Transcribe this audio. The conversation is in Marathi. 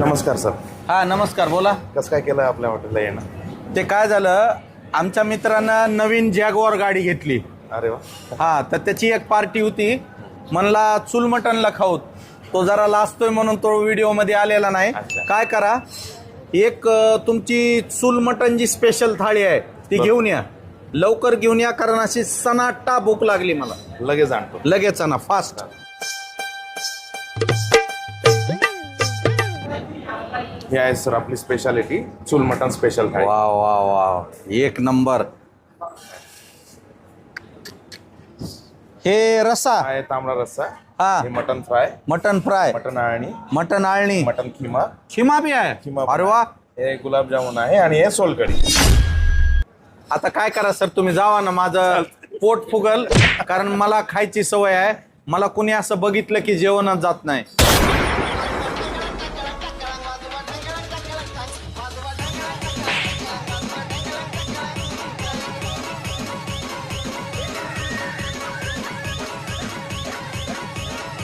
नमस्कार सर. हा नमस्कार बोला. कसं काय केलं आपल्या हॉटेलला येणं? ते काय झालं आमच्या मित्रानं नवीन जॅगवार गाडी घेतली. अरे वा. हा तर त्याची एक पार्टी होती. म्हणला चूल मटनला खाऊ. तो जरा लाजतोय म्हणून तो व्हिडिओमध्ये आलेला नाही. अच्छा. काय करा एक अं, तुमची चूल मटन जी स्पेशल थाळी आहे ती बरं. घेऊन या. लवकर घेऊन या कारण अशी सनाटा भूक लागली मला. लगेच आणतो. लगेच ना फास्ट हे आहे सर आपली स्पेशालिटी चूल मटन स्पेशल थाळी वा वा वा एक नंबर. हे रसा हा आहे तांबडा रस्सा. हा. हे mutton fry. Mutton fry. Mutton आळणी. मटन आळणी. मटन खिमा. खिमा बी आहे. खिमा पण अरे वा. हे गुलाबजामुन आहे आणि हे सोलकडी आता काय करा सर तुम्ही जावा ना माझं पोट फुगल. कारण मला खायची सवय आहे. मला कुणी असं बघितलं की जेवणच जात नाही.